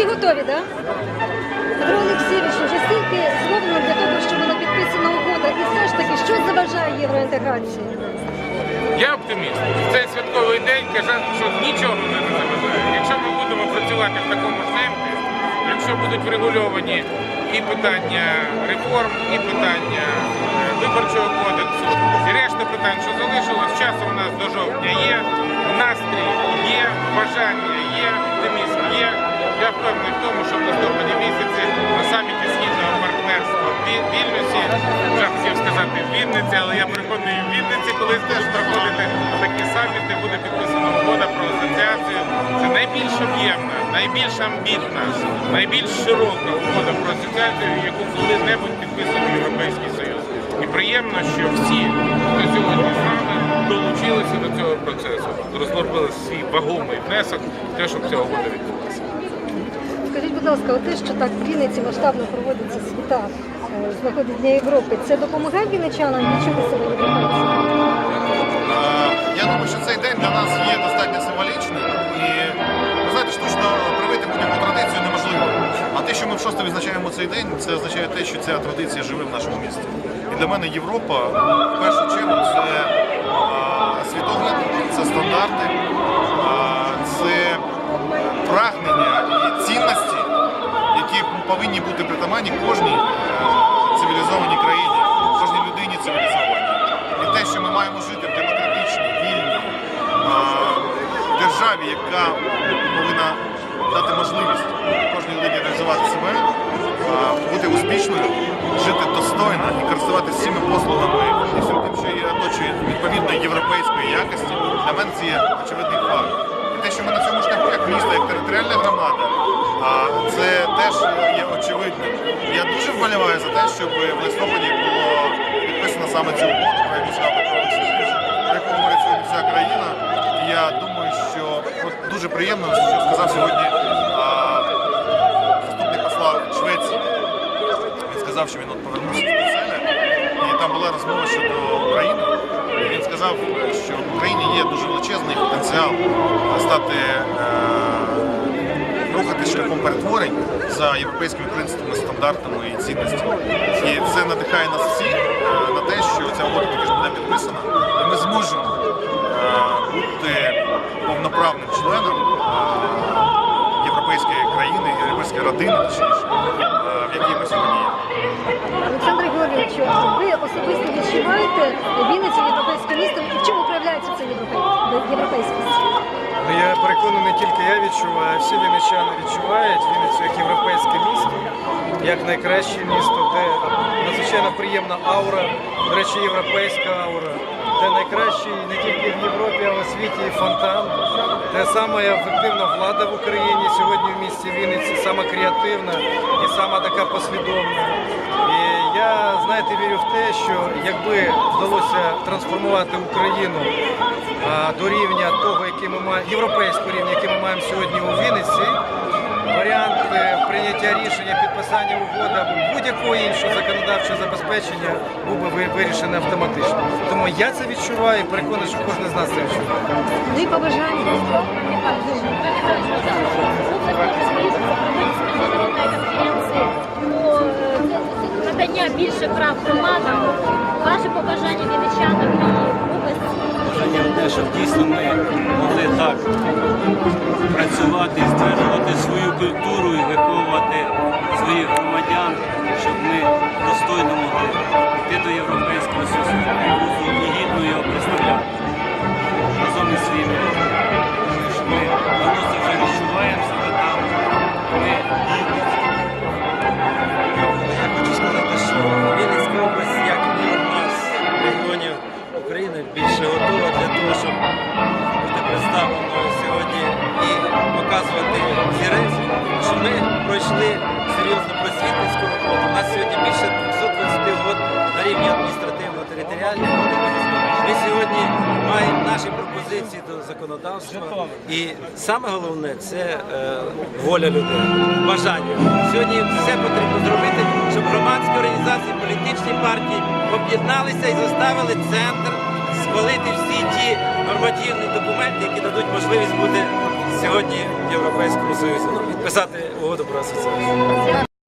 Всі готові, так? Петро Олексійович, вже стільки зроблено для того, щоб була підписана угода. І все ж таки, що заважає євроінтеграції? Я оптиміст. В цей святковий день каже, що нічого не заважає. Якщо ми будемо працювати в такому темпі, якщо будуть врегульовані і питання реформ, і питання е, виборчого кодексу, і решта питань, що залишилось, часу у нас до жовтня є, настрій є, впевнений в тому, що в листопаді місяці на саміті східного партнерства в Ві- Вільнюсі, вже хотів сказати в Вінниці, але я переконаний в Вінниці, колись теж проходити такі саміти, буде підписана угода про асоціацію. Це найбільш об'ємна, найбільш амбітна, найбільш широка угода про асоціацію, яку коли-небудь підписав Європейський Союз. І приємно, що всі, хто сьогодні з нами, долучилися до цього процесу, розробили свій вагомий внесок в те, щоб ця угода відбулася. Скажіть, будь ласка, те, що так в Вінниці масштабно проводиться свята е, з нагоди Дня Європи, це допомагає вінничанам відчути себе європейцями? Е, Я думаю, що цей день для нас є достатньо символічним і ви знаєте, штучно привити будь-яку традицію неможливо. А те, що ми в шосте відзначаємо цей день, це означає те, що ця традиція живе в нашому місті. І для мене Європа в першу чергу це повинні бути притаманні кожній цивілізованій країні, кожній людині цивілізованій. І те, що ми маємо жити в демократичній, вільній державі, яка повинна дати можливість кожній людині реалізувати себе, бути успішною, жити достойно і користуватися всіми послугами і всім тим, що її оточує відповідної європейської якості, для мене це є очевидний факт. І те, що ми на цьому шляху, як місто, як територіальна громада, це теж є очевидним. Я дуже вболіваю за те, щоб в листопаді було підписано саме цю угоду, про яку говорить вся країна. І я думаю, що от дуже приємно, що сказав сьогодні заступник посла Швеції. Він сказав, що він от повернувся з Брюсселя, і там була розмова щодо України. Він сказав, що в Україні є дуже величезний потенціал стати е, шляхом перетворень за європейськими принципами, стандартами і цінностями. І це надихає нас всіх е, на те, що ця угода таки ж буде підписана, і ми зможемо е, бути повноправним членом е, європейської країни, європейської родини, в якій ми сьогодні є. Олександр Георгійович, ви особисто відчуваєте Вінницю європейським містом і в чому проявляється європей- європейськість? Я переконаний, не тільки я відчуваю, а всі вінничани відчувають Вінницю як європейське місто, як найкраще місто, де надзвичайно приємна аура, до речі, європейська аура, де найкращий не тільки в Європі, а в світі і фонтан, де сама ефективна влада в Україні сьогодні в місті Вінниці, сама креативна і сама така послідовна. Я, знаєте, вірю в те, що якби вдалося трансформувати Україну а, до рівня того, який ми маємо, європейського рівня, який ми маємо сьогодні у Вінниці, варіант е, прийняття рішення, підписання угоди або будь-якого іншого законодавчого забезпечення був би вирішений автоматично. Тому я це відчуваю і переконаний, що кожен з нас це відчуває. Ну побажання. Більше прав громадам, ваше побажання вінничанам і області. бажання одне, щоб дійсно ми могли Ми сьогодні маємо наші пропозиції до законодавства. І саме головне це е, воля людей, бажання. Сьогодні все потрібно зробити, щоб громадські організації, політичні партії об'єдналися і заставили центр схвалити всі ті нормативні документи, які дадуть можливість бути сьогодні в Європейському ну, підписати угоду про асоціацію.